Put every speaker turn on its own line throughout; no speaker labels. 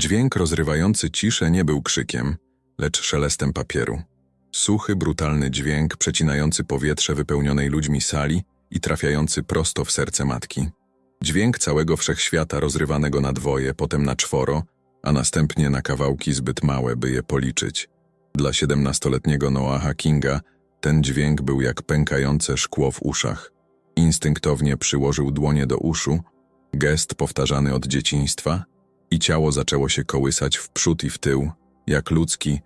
Dźwięk rozrywający ciszę nie był krzykiem, lecz szelestem papieru. Suchy, brutalny dźwięk przecinający powietrze wypełnionej ludźmi sali i trafiający prosto w serce matki. Dźwięk całego wszechświata rozrywanego na dwoje, potem na czworo, a następnie na kawałki zbyt małe, by je policzyć. Dla siedemnastoletniego Noaha Kinga ten dźwięk był jak pękające szkło w uszach. Instynktownie przyłożył dłonie do uszu, gest powtarzany od dzieciństwa i ciało zaczęło się kołysać w przód i w tył, jak ludzki,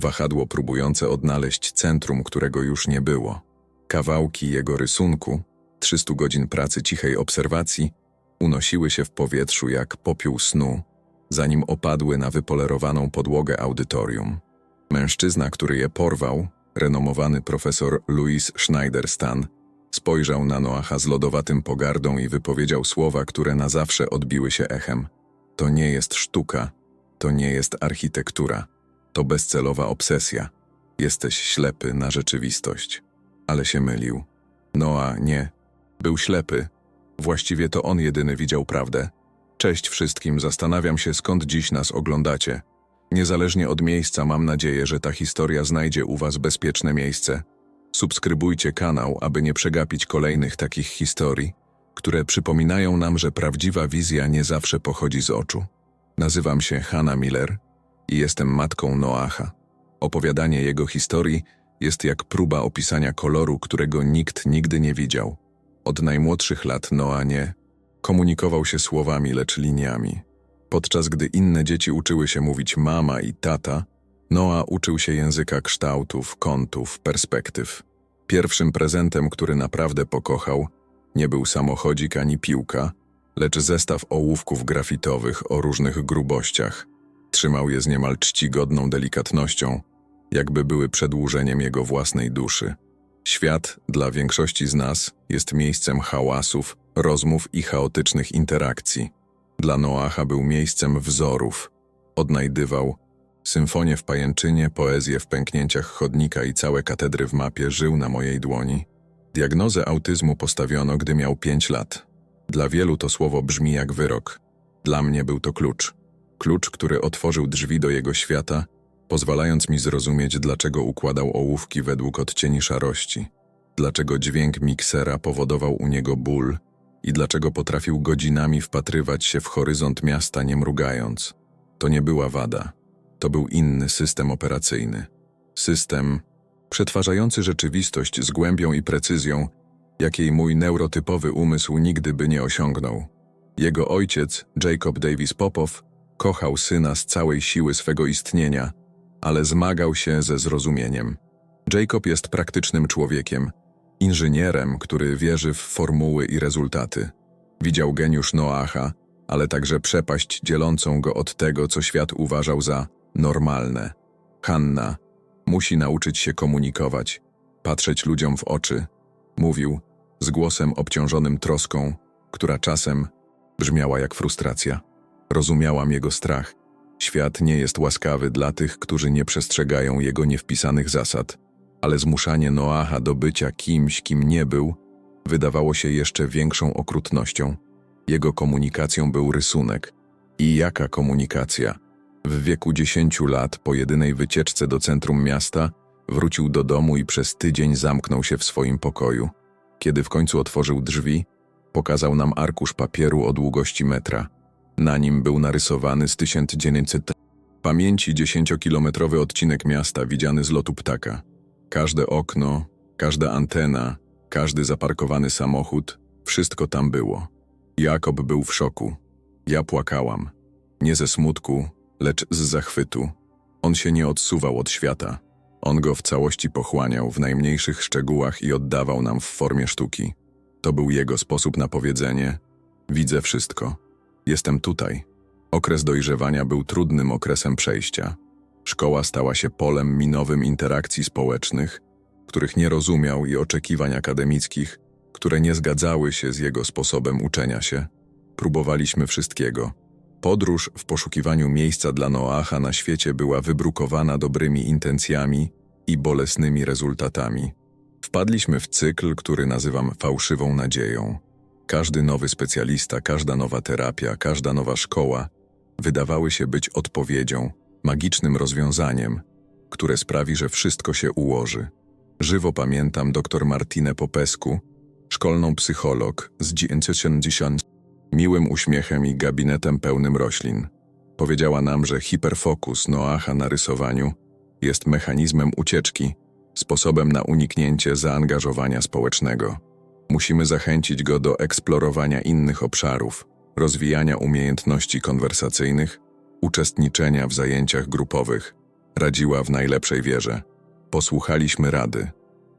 wahadło próbujące odnaleźć centrum, którego już nie było. Kawałki jego rysunku, 300 godzin pracy cichej obserwacji, unosiły się w powietrzu jak popiół snu, zanim opadły na wypolerowaną podłogę audytorium. Mężczyzna, który je porwał, renomowany profesor Louis Schneiderstan, spojrzał na Noacha z lodowatym pogardą i wypowiedział słowa, które na zawsze odbiły się echem. To nie jest sztuka, to nie jest architektura, to bezcelowa obsesja. Jesteś ślepy na rzeczywistość. Ale się mylił. Noa nie. Był ślepy. Właściwie to on jedyny widział prawdę. Cześć wszystkim, zastanawiam się skąd dziś nas oglądacie. Niezależnie od miejsca mam nadzieję, że ta historia znajdzie u Was bezpieczne miejsce. Subskrybujcie kanał, aby nie przegapić kolejnych takich historii, które przypominają nam, że prawdziwa wizja nie zawsze pochodzi z oczu. Nazywam się Hanna Miller i jestem matką Noacha. Opowiadanie jego historii jest jak próba opisania koloru, którego nikt nigdy nie widział. Od najmłodszych lat Noa nie komunikował się słowami, lecz liniami. Podczas gdy inne dzieci uczyły się mówić mama i tata, Noa uczył się języka kształtów, kątów, perspektyw. Pierwszym prezentem, który naprawdę pokochał, nie był samochodzik ani piłka, lecz zestaw ołówków grafitowych o różnych grubościach. Trzymał je z niemal czcigodną delikatnością, jakby były przedłużeniem jego własnej duszy. Świat dla większości z nas jest miejscem hałasów, rozmów i chaotycznych interakcji. Dla Noacha był miejscem wzorów. Odnajdywał symfonię w pajęczynie, poezję w pęknięciach chodnika i całe katedry w mapie żył na mojej dłoni. Diagnozę autyzmu postawiono, gdy miał pięć lat. Dla wielu to słowo brzmi jak wyrok. Dla mnie był to klucz. Klucz, który otworzył drzwi do jego świata, pozwalając mi zrozumieć, dlaczego układał ołówki według odcieni szarości, dlaczego dźwięk miksera powodował u niego ból i dlaczego potrafił godzinami wpatrywać się w horyzont miasta nie mrugając. To nie była wada. To był inny system operacyjny. System przetwarzający rzeczywistość z głębią i precyzją, jakiej mój neurotypowy umysł nigdy by nie osiągnął. Jego ojciec, Jacob Davis Popow, kochał syna z całej siły swego istnienia, ale zmagał się ze zrozumieniem. Jacob jest praktycznym człowiekiem, inżynierem, który wierzy w formuły i rezultaty. Widział geniusz Noacha, ale także przepaść dzielącą go od tego, co świat uważał za normalne. Hanna musi nauczyć się komunikować, patrzeć ludziom w oczy, mówił z głosem obciążonym troską, która czasem brzmiała jak frustracja. Rozumiałam jego strach. Świat nie jest łaskawy dla tych, którzy nie przestrzegają jego niewpisanych zasad, ale zmuszanie Noacha do bycia kimś, kim nie był, wydawało się jeszcze większą okrutnością. Jego komunikacją był rysunek. I jaka komunikacja? W wieku 10 lat, po jedynej wycieczce do centrum miasta, wrócił do domu i przez tydzień zamknął się w swoim pokoju. Kiedy w końcu otworzył drzwi, pokazał nam arkusz papieru o długości metra. Na nim był narysowany z 1900 pamięci dziesięciokilometrowy odcinek miasta widziany z lotu ptaka. Każde okno, każda antena, każdy zaparkowany samochód, wszystko tam było. Jakob był w szoku. Ja płakałam. Nie ze smutku, lecz z zachwytu. On się nie odsuwał od świata. On go w całości pochłaniał w najmniejszych szczegółach i oddawał nam w formie sztuki. To był jego sposób na powiedzenie: Widzę wszystko. Jestem tutaj. Okres dojrzewania był trudnym okresem przejścia. Szkoła stała się polem minowym interakcji społecznych, których nie rozumiał i oczekiwań akademickich, które nie zgadzały się z jego sposobem uczenia się. Próbowaliśmy wszystkiego. Podróż w poszukiwaniu miejsca dla Noacha na świecie była wybrukowana dobrymi intencjami i bolesnymi rezultatami. Wpadliśmy w cykl, który nazywam fałszywą nadzieją. Każdy nowy specjalista, każda nowa terapia, każda nowa szkoła wydawały się być odpowiedzią, magicznym rozwiązaniem, które sprawi, że wszystko się ułoży. Żywo pamiętam dr Martinę Popesku, szkolną psycholog z 1970, miłym uśmiechem i gabinetem pełnym roślin. Powiedziała nam, że hiperfokus Noacha na rysowaniu jest mechanizmem ucieczki, sposobem na uniknięcie zaangażowania społecznego. Musimy zachęcić go do eksplorowania innych obszarów, rozwijania umiejętności konwersacyjnych, uczestniczenia w zajęciach grupowych. Radziła w najlepszej wierze. Posłuchaliśmy rady.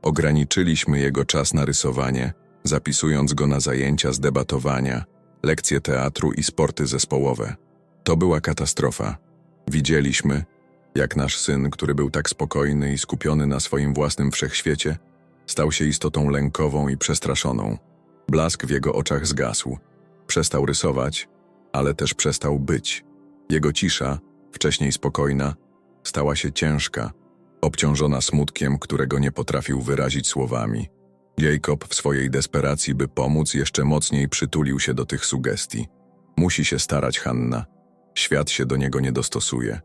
Ograniczyliśmy jego czas na rysowanie, zapisując go na zajęcia z debatowania, lekcje teatru i sporty zespołowe. To była katastrofa. Widzieliśmy, jak nasz syn, który był tak spokojny i skupiony na swoim własnym wszechświecie, stał się istotą lękową i przestraszoną. Blask w jego oczach zgasł. Przestał rysować, ale też przestał być. Jego cisza, wcześniej spokojna, stała się ciężka, obciążona smutkiem, którego nie potrafił wyrazić słowami. Jacob w swojej desperacji, by pomóc, jeszcze mocniej przytulił się do tych sugestii. Musi się starać, Hanna. Świat się do niego nie dostosuje.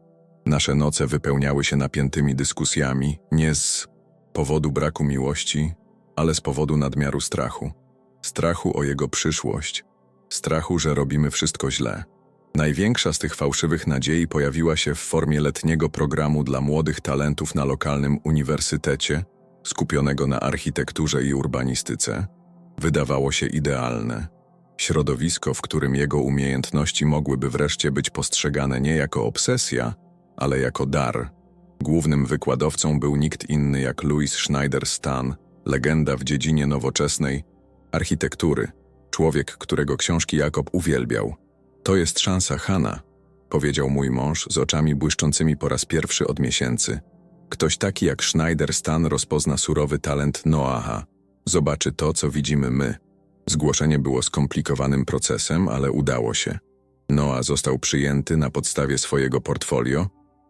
Nasze noce wypełniały się napiętymi dyskusjami, nie z powodu braku miłości, ale z powodu nadmiaru strachu. Strachu o jego przyszłość, strachu, że robimy wszystko źle. Największa z tych fałszywych nadziei pojawiła się w formie letniego programu dla młodych talentów na lokalnym uniwersytecie, skupionego na architekturze i urbanistyce. Wydawało się idealne. Środowisko, w którym jego umiejętności mogłyby wreszcie być postrzegane nie jako obsesja, ale jako dar. Głównym wykładowcą był nikt inny jak Louis Schneider-Stan, legenda w dziedzinie nowoczesnej architektury, człowiek, którego książki Jakob uwielbiał. To jest szansa Hanna, powiedział mój mąż z oczami błyszczącymi po raz pierwszy od miesięcy. Ktoś taki jak Schneider-Stan rozpozna surowy talent Noaha. Zobaczy to, co widzimy my. Zgłoszenie było skomplikowanym procesem, ale udało się. Noah został przyjęty na podstawie swojego portfolio,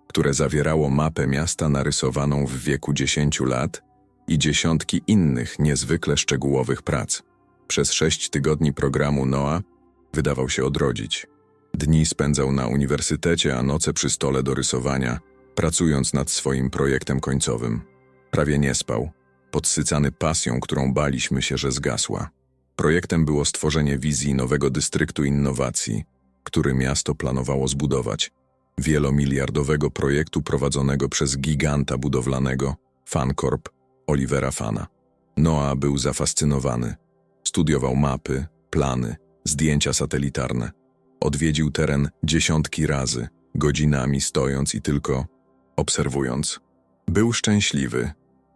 które zawierało mapę miasta narysowaną w wieku 10 lat i dziesiątki innych niezwykle szczegółowych prac. Przez sześć tygodni programu Noah wydawał się odrodzić. Dni spędzał na uniwersytecie, a noce przy stole do rysowania, pracując nad swoim projektem końcowym. Prawie nie spał, podsycany pasją, którą baliśmy się, że zgasła. Projektem było stworzenie wizji nowego dystryktu innowacji, który miasto planowało zbudować. Wielomiliardowego projektu prowadzonego przez giganta budowlanego, Fancorp, Olivera Fana. Noah był zafascynowany. Studiował mapy, plany, zdjęcia satelitarne. Odwiedził teren dziesiątki razy, godzinami stojąc i tylko obserwując. Był szczęśliwy,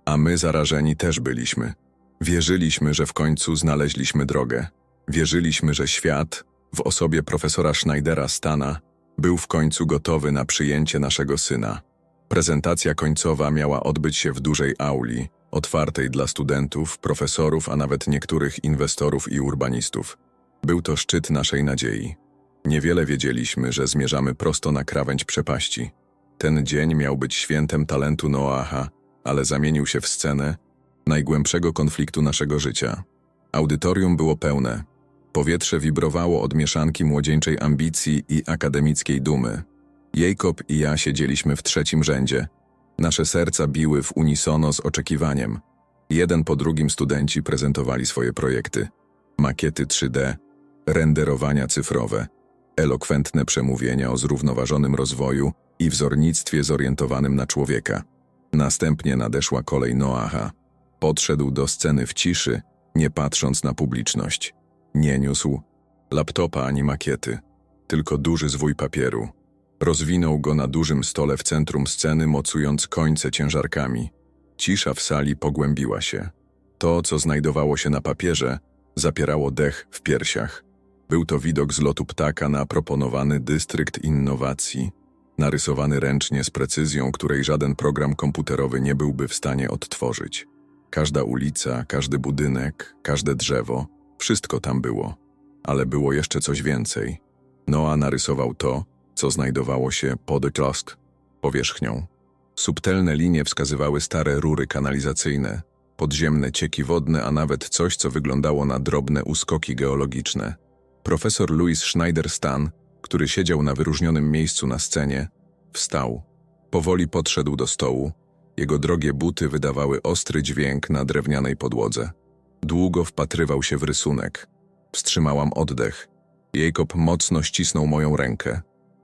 a my zarażeni też byliśmy. Wierzyliśmy, że w końcu znaleźliśmy drogę. Wierzyliśmy, że świat, w osobie profesora Schneidera Stana, był w końcu gotowy na przyjęcie naszego syna. Prezentacja końcowa miała odbyć się w dużej auli, otwartej dla studentów, profesorów, a nawet niektórych inwestorów i urbanistów. Był to szczyt naszej nadziei. Niewiele wiedzieliśmy, że zmierzamy prosto na krawędź przepaści. Ten dzień miał być świętem talentu Noaha, ale zamienił się w scenę najgłębszego konfliktu naszego życia. Audytorium było pełne. Powietrze wibrowało od mieszanki młodzieńczej ambicji i akademickiej dumy. Jacob i ja siedzieliśmy w trzecim rzędzie. Nasze serca biły w unisono z oczekiwaniem. Jeden po drugim studenci prezentowali swoje projekty. Makiety 3D, renderowania cyfrowe, elokwentne przemówienia o zrównoważonym rozwoju i wzornictwie zorientowanym na człowieka. Następnie nadeszła kolej Noaha. Podszedł do sceny w ciszy, nie patrząc na publiczność. Nie niósł laptopa ani makiety, tylko duży zwój papieru. Rozwinął go na dużym stole w centrum sceny, mocując końce ciężarkami. Cisza w sali pogłębiła się. To, co znajdowało się na papierze, zapierało dech w piersiach. Był to widok z lotu ptaka na proponowany dystrykt innowacji, narysowany ręcznie z precyzją, której żaden program komputerowy nie byłby w stanie odtworzyć. Każda ulica, każdy budynek, każde drzewo, wszystko tam było. Ale było jeszcze coś więcej. Noah narysował to, co znajdowało się pod klosk, powierzchnią. Subtelne linie wskazywały stare rury kanalizacyjne, podziemne cieki wodne, a nawet coś, co wyglądało na drobne uskoki geologiczne. Profesor Louis Schneider-Stan który siedział na wyróżnionym miejscu na scenie, wstał. Powoli podszedł do stołu. Jego drogie buty wydawały ostry dźwięk na drewnianej podłodze. Długo wpatrywał się w rysunek. Wstrzymałam oddech. Jacob mocno ścisnął moją rękę.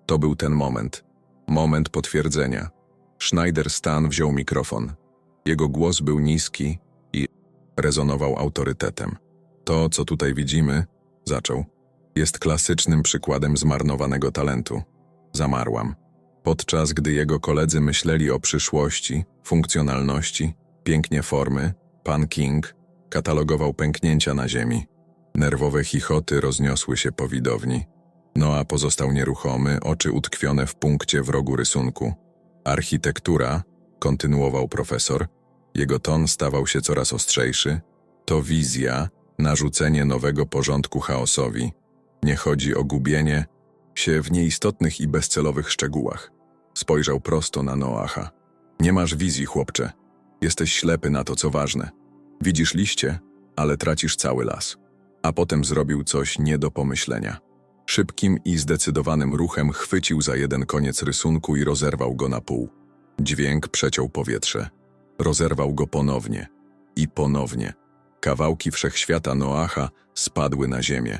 To był ten moment. Moment potwierdzenia. Schneider Stan wziął mikrofon. Jego głos był niski i rezonował autorytetem. To, co tutaj widzimy, zaczął, jest klasycznym przykładem zmarnowanego talentu. Zamarłam. Podczas gdy jego koledzy myśleli o przyszłości, funkcjonalności, pięknie formy, pan King katalogował pęknięcia na ziemi. Nerwowe chichoty rozniosły się po widowni. Noa pozostał nieruchomy, oczy utkwione w punkcie w rogu rysunku. Architektura, kontynuował profesor, jego ton stawał się coraz ostrzejszy, to wizja, narzucenie nowego porządku chaosowi. Nie chodzi o gubienie się w nieistotnych i bezcelowych szczegółach. Spojrzał prosto na Noacha. Nie masz wizji, chłopcze. Jesteś ślepy na to, co ważne. Widzisz liście, ale tracisz cały las. A potem zrobił coś nie do pomyślenia. Szybkim i zdecydowanym ruchem chwycił za jeden koniec rysunku i rozerwał go na pół. Dźwięk przeciął powietrze. Rozerwał go ponownie. I ponownie. Kawałki wszechświata Noacha spadły na ziemię.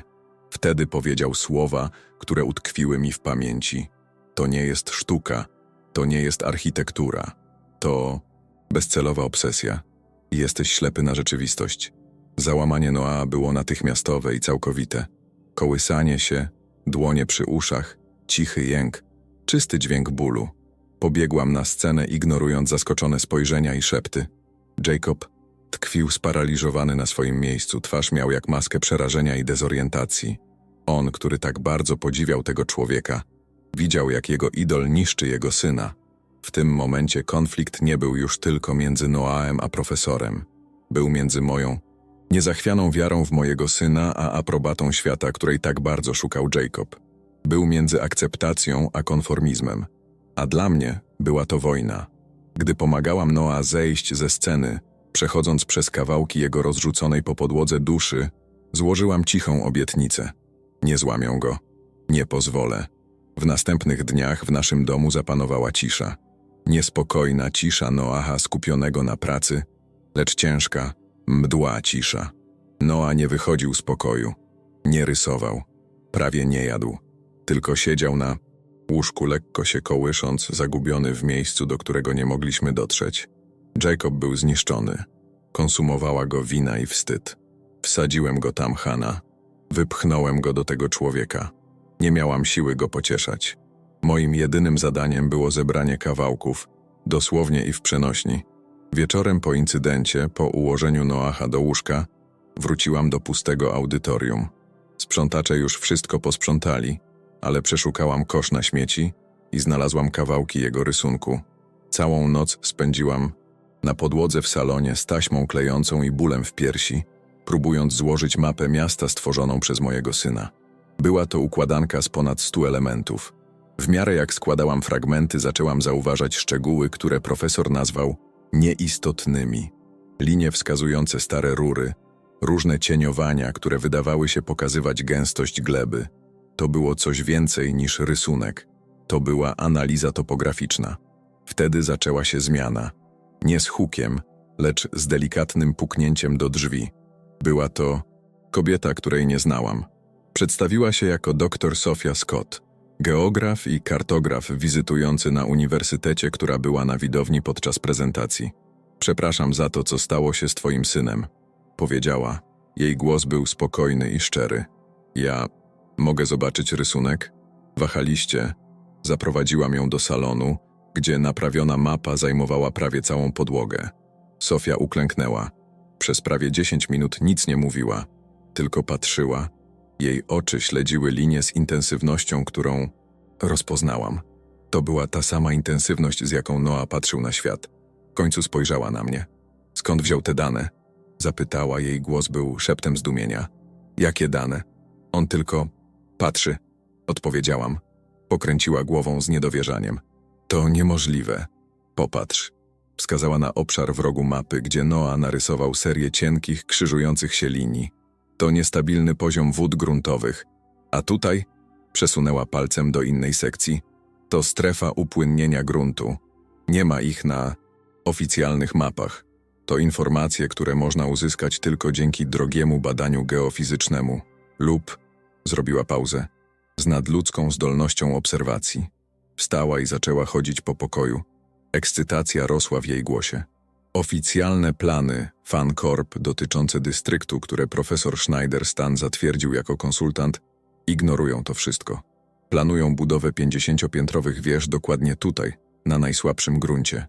Wtedy powiedział słowa, które utkwiły mi w pamięci. To nie jest sztuka, to nie jest architektura, to bezcelowa obsesja. Jesteś ślepy na rzeczywistość. Załamanie Noa było natychmiastowe i całkowite. Kołysanie się, dłonie przy uszach, cichy jęk, czysty dźwięk bólu. Pobiegłam na scenę, ignorując zaskoczone spojrzenia i szepty. Jacob tkwił sparaliżowany na swoim miejscu, twarz miał jak maskę przerażenia i dezorientacji. On, który tak bardzo podziwiał tego człowieka, widział, jak jego idol niszczy jego syna. W tym momencie konflikt nie był już tylko między Noaem a profesorem. Był między moją niezachwianą wiarą w mojego syna, a aprobatą świata, której tak bardzo szukał Jacob. Był między akceptacją a konformizmem. A dla mnie była to wojna. Gdy pomagałam Noa zejść ze sceny, przechodząc przez kawałki jego rozrzuconej po podłodze duszy, złożyłam cichą obietnicę. Nie złamią go. Nie pozwolę. W następnych dniach w naszym domu zapanowała cisza. Niespokojna cisza Noaha skupionego na pracy, lecz ciężka, mdła cisza. Noa nie wychodził z pokoju, nie rysował, prawie nie jadł, tylko siedział na łóżku lekko się kołysząc, zagubiony w miejscu, do którego nie mogliśmy dotrzeć. Jacob był zniszczony. Konsumowała go wina i wstyd. Wsadziłem go tam, Hanna. Wypchnąłem go do tego człowieka. Nie miałam siły go pocieszać. Moim jedynym zadaniem było zebranie kawałków, dosłownie i w przenośni. Wieczorem po incydencie, po ułożeniu Noacha do łóżka, wróciłam do pustego audytorium. Sprzątacze już wszystko posprzątali, ale przeszukałam kosz na śmieci i znalazłam kawałki jego rysunku. Całą noc spędziłam na podłodze w salonie z taśmą klejącą i bólem w piersi, próbując złożyć mapę miasta stworzoną przez mojego syna. Była to układanka z ponad stu elementów. W miarę jak składałam fragmenty, zaczęłam zauważać szczegóły, które profesor nazwał nieistotnymi. Linie wskazujące stare rury, różne cieniowania, które wydawały się pokazywać gęstość gleby. To było coś więcej niż rysunek. To była analiza topograficzna. Wtedy zaczęła się zmiana. Nie z hukiem, lecz z delikatnym puknięciem do drzwi. Była to kobieta, której nie znałam. Przedstawiła się jako dr Sofia Scott, geograf i kartograf wizytujący na uniwersytecie, która była na widowni podczas prezentacji. Przepraszam za to, co stało się z twoim synem, powiedziała. Jej głos był spokojny i szczery. Ja mogę zobaczyć rysunek? Wahaliście. Zaprowadziłam ją do salonu, gdzie naprawiona mapa zajmowała prawie całą podłogę. Sofia uklęknęła. Przez prawie dziesięć minut nic nie mówiła, tylko patrzyła. Jej oczy śledziły linię z intensywnością, którą rozpoznałam. To była ta sama intensywność, z jaką Noa patrzył na świat. W końcu spojrzała na mnie. Skąd wziął te dane? Zapytała, jej głos był szeptem zdumienia. Jakie dane? On tylko patrzy, odpowiedziałam. Pokręciła głową z niedowierzaniem. To niemożliwe. Popatrz. Wskazała na obszar w rogu mapy, gdzie Noa narysował serię cienkich, krzyżujących się linii. To niestabilny poziom wód gruntowych. A tutaj Przesunęła palcem do innej sekcji. To strefa upłynnienia gruntu. Nie ma ich na oficjalnych mapach. To informacje, które można uzyskać tylko dzięki drogiemu badaniu geofizycznemu lub, zrobiła pauzę, z nadludzką zdolnością obserwacji. Wstała i zaczęła chodzić po pokoju. Ekscytacja rosła w jej głosie. Oficjalne plany FanCorp dotyczące dystryktu, które profesor Schneider Stan zatwierdził jako konsultant, ignorują to wszystko. Planują budowę 50-piętrowych wież dokładnie tutaj, na najsłabszym gruncie.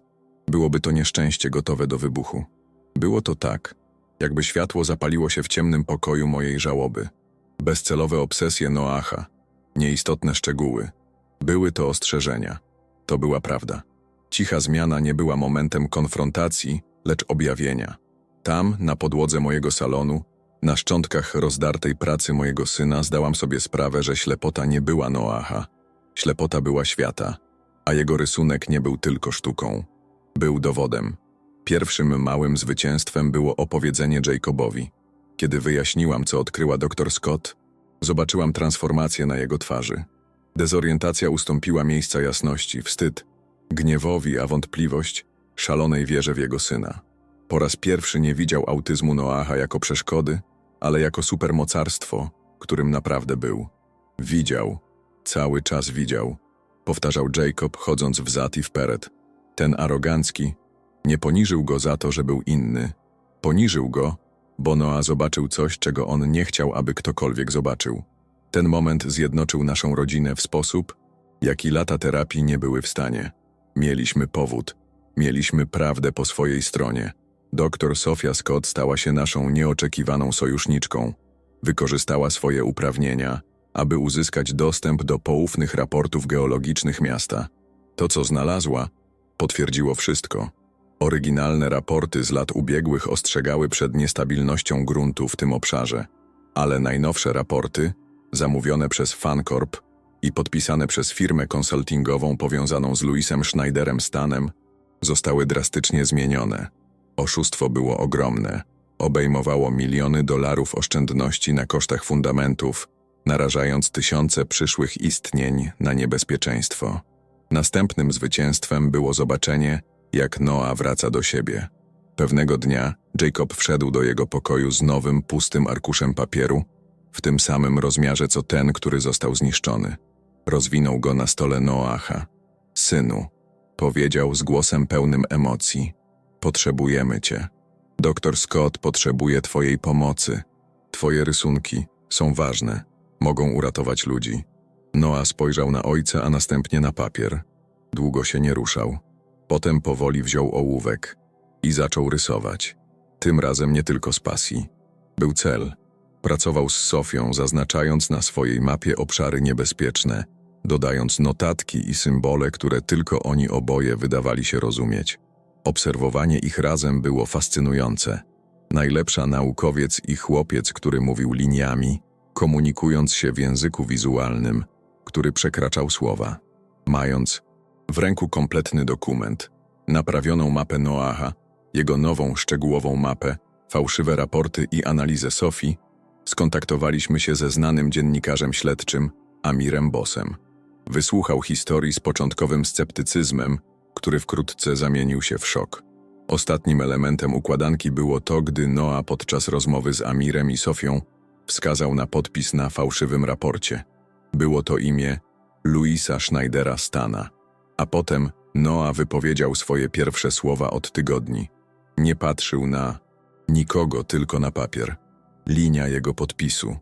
Byłoby to nieszczęście gotowe do wybuchu. Było to tak, jakby światło zapaliło się w ciemnym pokoju mojej żałoby. Bezcelowe obsesje Noacha, nieistotne szczegóły. Były to ostrzeżenia. To była prawda. Cicha zmiana nie była momentem konfrontacji, lecz objawienia. Tam, na podłodze mojego salonu, na szczątkach rozdartej pracy mojego syna, zdałam sobie sprawę, że ślepota nie była Noacha. Ślepota była świata, a jego rysunek nie był tylko sztuką. Był dowodem. Pierwszym małym zwycięstwem było opowiedzenie Jacobowi. Kiedy wyjaśniłam, co odkryła dr Scott, zobaczyłam transformację na jego twarzy. Dezorientacja ustąpiła miejsca jasności, wstyd, gniewowi, a wątpliwość szalonej wierze w jego syna. Po raz pierwszy nie widział autyzmu Noacha jako przeszkody, ale jako supermocarstwo, którym naprawdę był. Widział, cały czas widział, powtarzał Jacob, chodząc w i w peret. Ten arogancki nie poniżył go za to, że był inny. Poniżył go, bo Noa zobaczył coś, czego on nie chciał, aby ktokolwiek zobaczył. Ten moment zjednoczył naszą rodzinę w sposób, jaki lata terapii nie były w stanie. Mieliśmy powód, mieliśmy prawdę po swojej stronie. Doktor Sofia Scott stała się naszą nieoczekiwaną sojuszniczką. Wykorzystała swoje uprawnienia, aby uzyskać dostęp do poufnych raportów geologicznych miasta. To, co znalazła, potwierdziło wszystko. Oryginalne raporty z lat ubiegłych ostrzegały przed niestabilnością gruntu w tym obszarze, ale najnowsze raporty, zamówione przez Fancorp i podpisane przez firmę konsultingową powiązaną z Louisem Schneiderem Stanem, zostały drastycznie zmienione. Oszustwo było ogromne. Obejmowało miliony dolarów oszczędności na kosztach fundamentów, narażając tysiące przyszłych istnień na niebezpieczeństwo. Następnym zwycięstwem było zobaczenie, jak Noa wraca do siebie. Pewnego dnia Jacob wszedł do jego pokoju z nowym, pustym arkuszem papieru, w tym samym rozmiarze co ten, który został zniszczony. Rozwinął go na stole Noacha. Synu, powiedział z głosem pełnym emocji. Potrzebujemy cię. Doktor Scott potrzebuje twojej pomocy. Twoje rysunki są ważne. Mogą uratować ludzi. Noah spojrzał na ojca, a następnie na papier. Długo się nie ruszał. Potem powoli wziął ołówek i zaczął rysować. Tym razem nie tylko z pasji. Był cel. Pracował z Sofią, zaznaczając na swojej mapie obszary niebezpieczne, dodając notatki i symbole, które tylko oni oboje wydawali się rozumieć. Obserwowanie ich razem było fascynujące. Najlepsza naukowiec i chłopiec, który mówił liniami, komunikując się w języku wizualnym, który przekraczał słowa. Mając w ręku kompletny dokument, naprawioną mapę Noaha, jego nową, szczegółową mapę, fałszywe raporty i analizę Sofii, skontaktowaliśmy się ze znanym dziennikarzem śledczym Amirem Bosem. Wysłuchał historii z początkowym sceptycyzmem, który wkrótce zamienił się w szok. Ostatnim elementem układanki było to, gdy Noa podczas rozmowy z Amirem i Sofią wskazał na podpis na fałszywym raporcie. Było to imię Louisa Schneidera Stana. A potem Noa wypowiedział swoje pierwsze słowa od tygodni. Nie patrzył na nikogo, tylko na papier. Linia jego podpisu.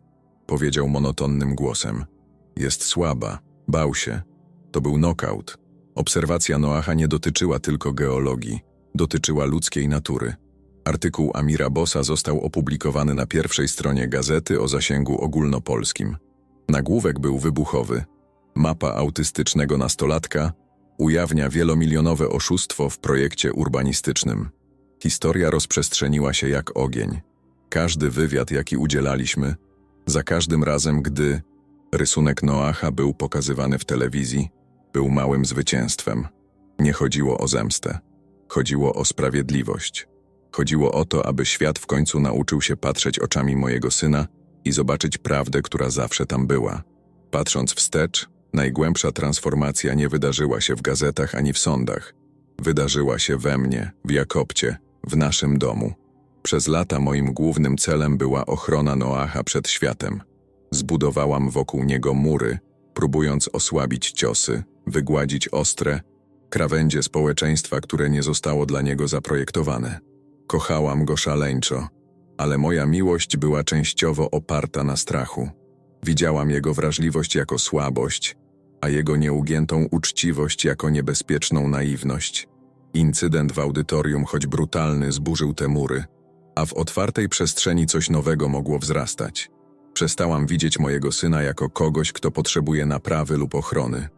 Powiedział monotonnym głosem. Jest słaba. Bał się. To był knockout. Obserwacja Noacha nie dotyczyła tylko geologii. Dotyczyła ludzkiej natury. Artykuł Amira Bossa został opublikowany na pierwszej stronie gazety o zasięgu ogólnopolskim. Nagłówek był wybuchowy. Mapa autystycznego nastolatka ujawnia wielomilionowe oszustwo w projekcie urbanistycznym. Historia rozprzestrzeniła się jak ogień. Każdy wywiad, jaki udzielaliśmy, za każdym razem, gdy rysunek Noacha był pokazywany w telewizji, był małym zwycięstwem. Nie chodziło o zemstę. Chodziło o sprawiedliwość. Chodziło o to, aby świat w końcu nauczył się patrzeć oczami mojego syna i zobaczyć prawdę, która zawsze tam była. Patrząc wstecz, najgłębsza transformacja nie wydarzyła się w gazetach ani w sądach. Wydarzyła się we mnie, w Jakobcie, w naszym domu. Przez lata moim głównym celem była ochrona Noacha przed światem. Zbudowałam wokół niego mury, próbując osłabić ciosy, wygładzić ostre, krawędzie społeczeństwa, które nie zostało dla niego zaprojektowane. Kochałam go szaleńczo, ale moja miłość była częściowo oparta na strachu. Widziałam jego wrażliwość jako słabość, a jego nieugiętą uczciwość jako niebezpieczną naiwność. Incydent w audytorium, choć brutalny, zburzył te mury, a w otwartej przestrzeni coś nowego mogło wzrastać. Przestałam widzieć mojego syna jako kogoś, kto potrzebuje naprawy lub ochrony.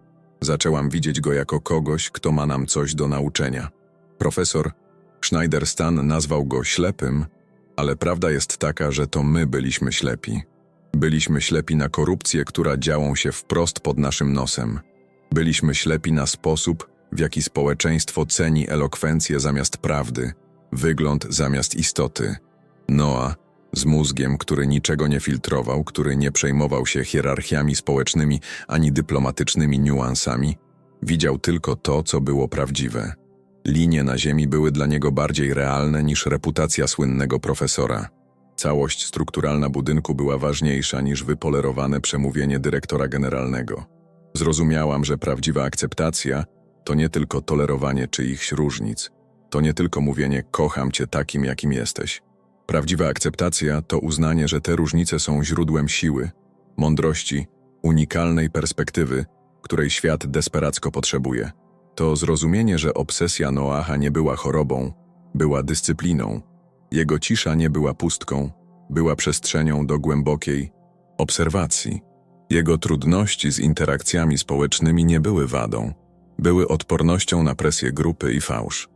Zaczęłam widzieć go jako kogoś, kto ma nam coś do nauczenia. Profesor Schneiderstan nazwał go ślepym, ale prawda jest taka, że to my byliśmy ślepi. Byliśmy ślepi na korupcję, która działą się wprost pod naszym nosem. Byliśmy ślepi na sposób, w jaki społeczeństwo ceni elokwencję zamiast prawdy, wygląd zamiast istoty. Noa, z mózgiem, który niczego nie filtrował, który nie przejmował się hierarchiami społecznymi ani dyplomatycznymi niuansami, widział tylko to, co było prawdziwe. Linie na ziemi były dla niego bardziej realne niż reputacja słynnego profesora. Całość strukturalna budynku była ważniejsza niż wypolerowane przemówienie dyrektora generalnego. Zrozumiałam, że prawdziwa akceptacja to nie tylko tolerowanie czyichś różnic, to nie tylko mówienie kocham cię takim, jakim jesteś. Prawdziwa akceptacja to uznanie, że te różnice są źródłem siły, mądrości, unikalnej perspektywy, której świat desperacko potrzebuje. To zrozumienie, że obsesja Noacha nie była chorobą, była dyscypliną. Jego cisza nie była pustką, była przestrzenią do głębokiej obserwacji. Jego trudności z interakcjami społecznymi nie były wadą, były odpornością na presję grupy i fałsz.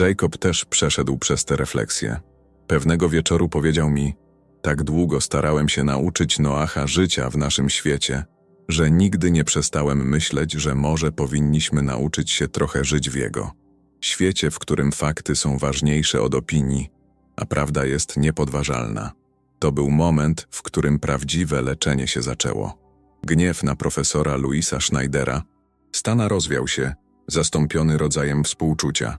Jacob też przeszedł przez te refleksje. Pewnego wieczoru powiedział mi: Tak długo starałem się nauczyć Noacha życia w naszym świecie, że nigdy nie przestałem myśleć, że może powinniśmy nauczyć się trochę żyć w jego świecie, w którym fakty są ważniejsze od opinii, a prawda jest niepodważalna. To był moment, w którym prawdziwe leczenie się zaczęło. Gniew na profesora Louisa Schneidera Stana rozwiał się, zastąpiony rodzajem współczucia.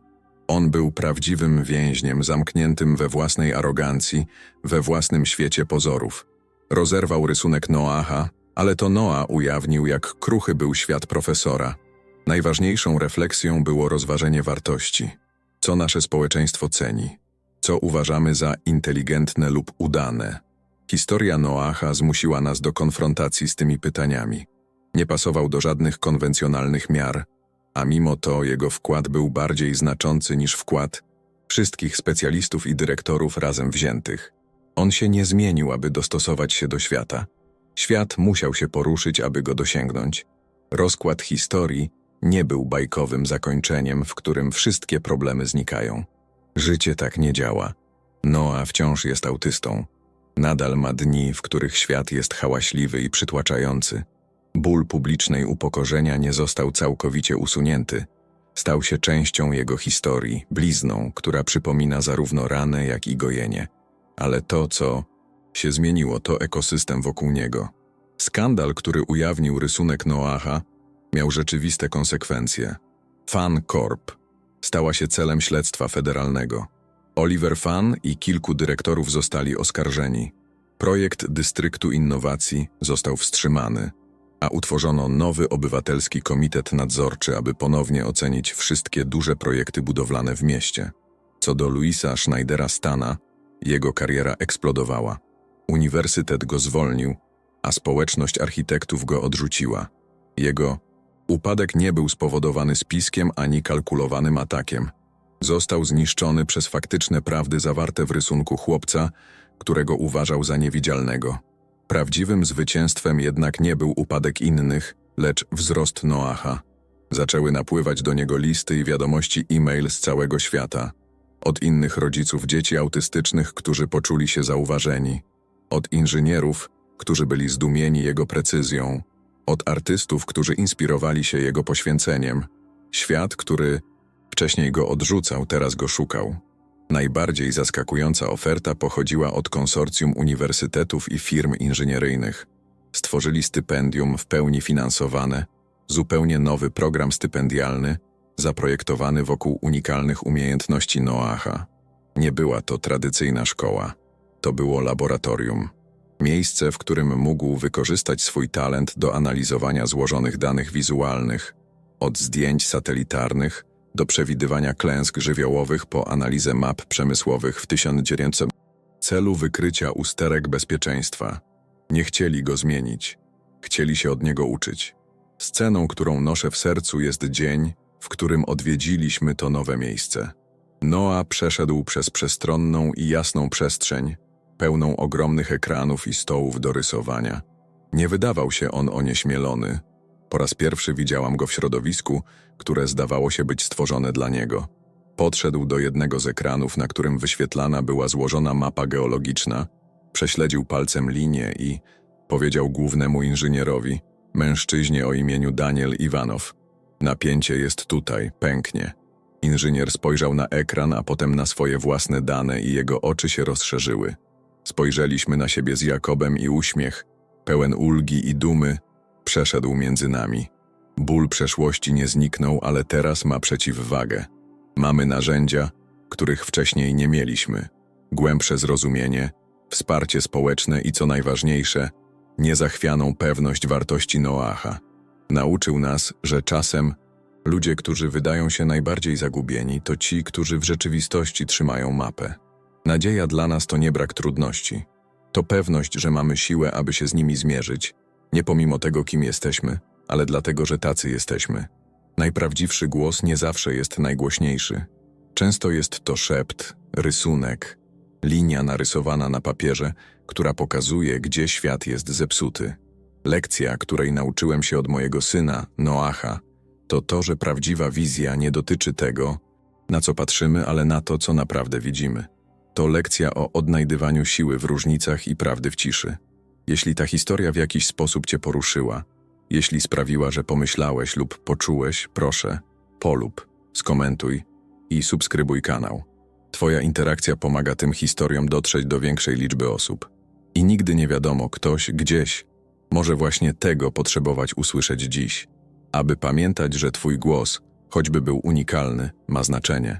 On był prawdziwym więźniem zamkniętym we własnej arogancji, we własnym świecie pozorów. Rozerwał rysunek Noaha, ale to Noa ujawnił, jak kruchy był świat profesora. Najważniejszą refleksją było rozważenie wartości. Co nasze społeczeństwo ceni? Co uważamy za inteligentne lub udane? Historia Noaha zmusiła nas do konfrontacji z tymi pytaniami. Nie pasował do żadnych konwencjonalnych miar, a mimo to jego wkład był bardziej znaczący niż wkład wszystkich specjalistów i dyrektorów razem wziętych. On się nie zmienił, aby dostosować się do świata. Świat musiał się poruszyć, aby go dosięgnąć. Rozkład historii nie był bajkowym zakończeniem, w którym wszystkie problemy znikają. Życie tak nie działa. Noa wciąż jest autystą. Nadal ma dni, w których świat jest hałaśliwy i przytłaczający. Ból publicznej upokorzenia nie został całkowicie usunięty. Stał się częścią jego historii, blizną, która przypomina zarówno ranę, jak i gojenie. Ale to, co się zmieniło, to ekosystem wokół niego. Skandal, który ujawnił rysunek Noaha, miał rzeczywiste konsekwencje. Fan Corp stała się celem śledztwa federalnego. Oliver Fan i kilku dyrektorów zostali oskarżeni. Projekt Dystryktu Innowacji został wstrzymany, a utworzono nowy obywatelski komitet nadzorczy, aby ponownie ocenić wszystkie duże projekty budowlane w mieście. Co do Luisa Schneidera Stana, jego kariera eksplodowała. Uniwersytet go zwolnił, a społeczność architektów go odrzuciła. Jego upadek nie był spowodowany spiskiem ani kalkulowanym atakiem. Został zniszczony przez faktyczne prawdy zawarte w rysunku chłopca, którego uważał za niewidzialnego. Prawdziwym zwycięstwem jednak nie był upadek innych, lecz wzrost Noacha. Zaczęły napływać do niego listy i wiadomości e-mail z całego świata. Od innych rodziców dzieci autystycznych, którzy poczuli się zauważeni. Od inżynierów, którzy byli zdumieni jego precyzją. Od artystów, którzy inspirowali się jego poświęceniem. Świat, który wcześniej go odrzucał, teraz go szukał. Najbardziej zaskakująca oferta pochodziła od konsorcjum uniwersytetów i firm inżynieryjnych. Stworzyli stypendium w pełni finansowane, zupełnie nowy program stypendialny, zaprojektowany wokół unikalnych umiejętności Noacha. Nie była to tradycyjna szkoła, to było laboratorium. Miejsce, w którym mógł wykorzystać swój talent do analizowania złożonych danych wizualnych, od zdjęć satelitarnych do przewidywania klęsk żywiołowych po analizę map przemysłowych w 1900 celu wykrycia usterek bezpieczeństwa. Nie chcieli go zmienić, chcieli się od niego uczyć. Sceną, którą noszę w sercu, jest dzień, w którym odwiedziliśmy to nowe miejsce. Noa przeszedł przez przestronną i jasną przestrzeń, pełną ogromnych ekranów i stołów do rysowania. Nie wydawał się on onieśmielony. Po raz pierwszy widziałam go w środowisku, które zdawało się być stworzone dla niego. Podszedł do jednego z ekranów, na którym wyświetlana była złożona mapa geologiczna, prześledził palcem linię i powiedział głównemu inżynierowi, mężczyźnie o imieniu Daniel Iwanow: Napięcie jest tutaj, pęknie. Inżynier spojrzał na ekran, a potem na swoje własne dane i jego oczy się rozszerzyły. Spojrzeliśmy na siebie z Jakobem i uśmiech, pełen ulgi i dumy, przeszedł między nami. Ból przeszłości nie zniknął, ale teraz ma przeciwwagę. Mamy narzędzia, których wcześniej nie mieliśmy. Głębsze zrozumienie, wsparcie społeczne i co najważniejsze, niezachwianą pewność wartości Noacha. Nauczył nas, że czasem ludzie, którzy wydają się najbardziej zagubieni, to ci, którzy w rzeczywistości trzymają mapę. Nadzieja dla nas to nie brak trudności. To pewność, że mamy siłę, aby się z nimi zmierzyć, nie pomimo tego, kim jesteśmy, ale dlatego, że tacy jesteśmy. Najprawdziwszy głos nie zawsze jest najgłośniejszy. Często jest to szept, rysunek, linia narysowana na papierze, która pokazuje, gdzie świat jest zepsuty. Lekcja, której nauczyłem się od mojego syna, Noacha, to to, że prawdziwa wizja nie dotyczy tego, na co patrzymy, ale na to, co naprawdę widzimy. To lekcja o odnajdywaniu siły w różnicach i prawdy w ciszy. Jeśli ta historia w jakiś sposób Cię poruszyła, jeśli sprawiła, że pomyślałeś lub poczułeś, proszę, polub, skomentuj i subskrybuj kanał. Twoja interakcja pomaga tym historiom dotrzeć do większej liczby osób. I nigdy nie wiadomo, ktoś gdzieś może właśnie tego potrzebować usłyszeć dziś, aby pamiętać, że Twój głos, choćby był unikalny, ma znaczenie.